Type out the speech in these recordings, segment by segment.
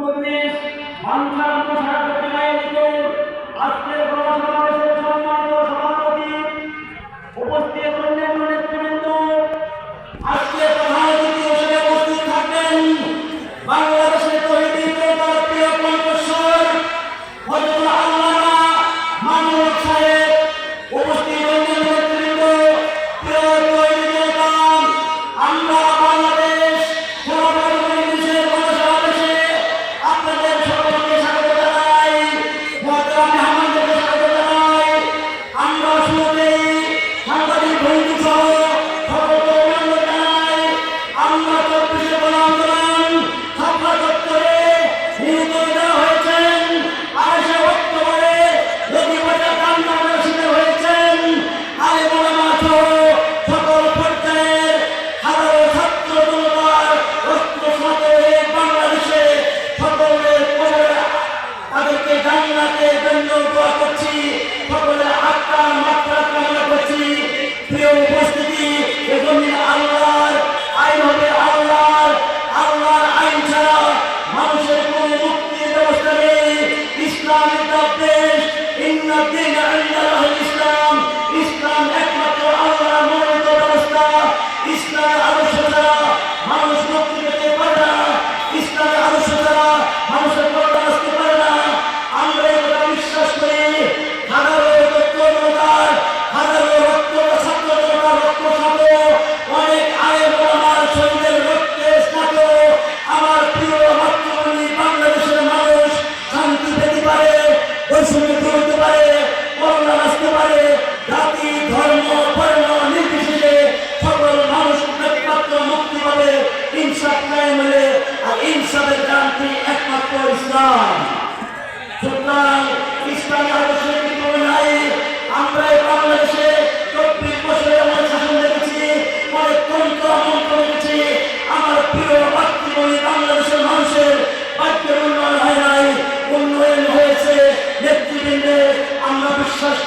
পরিবেশ মানুষের সারা প্রতিমায় আজকের গণসমাবেশের সম্মানিত সভাপতি উপস্থিত উপস্থিত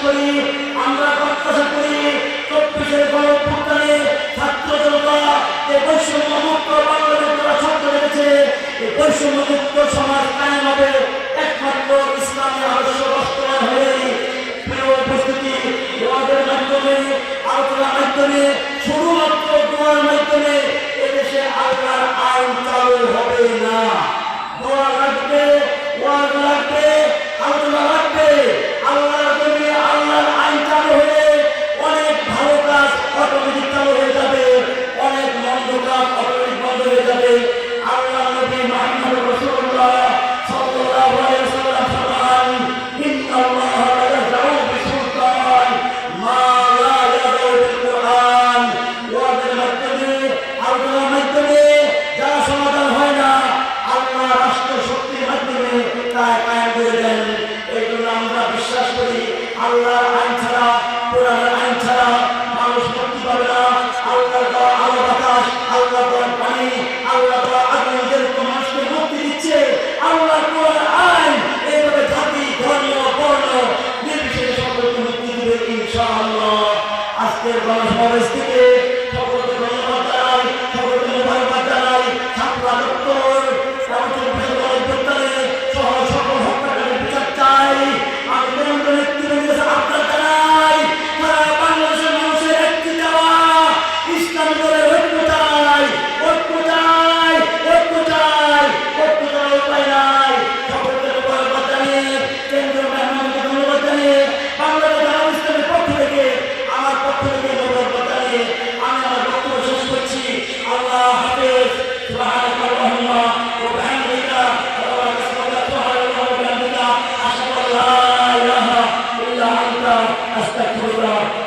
করি আমরা প্রত্যাশা করি চব্বিশের গণ ছাত্র জনতা একুশে মহত্ব ঘটনা Lord.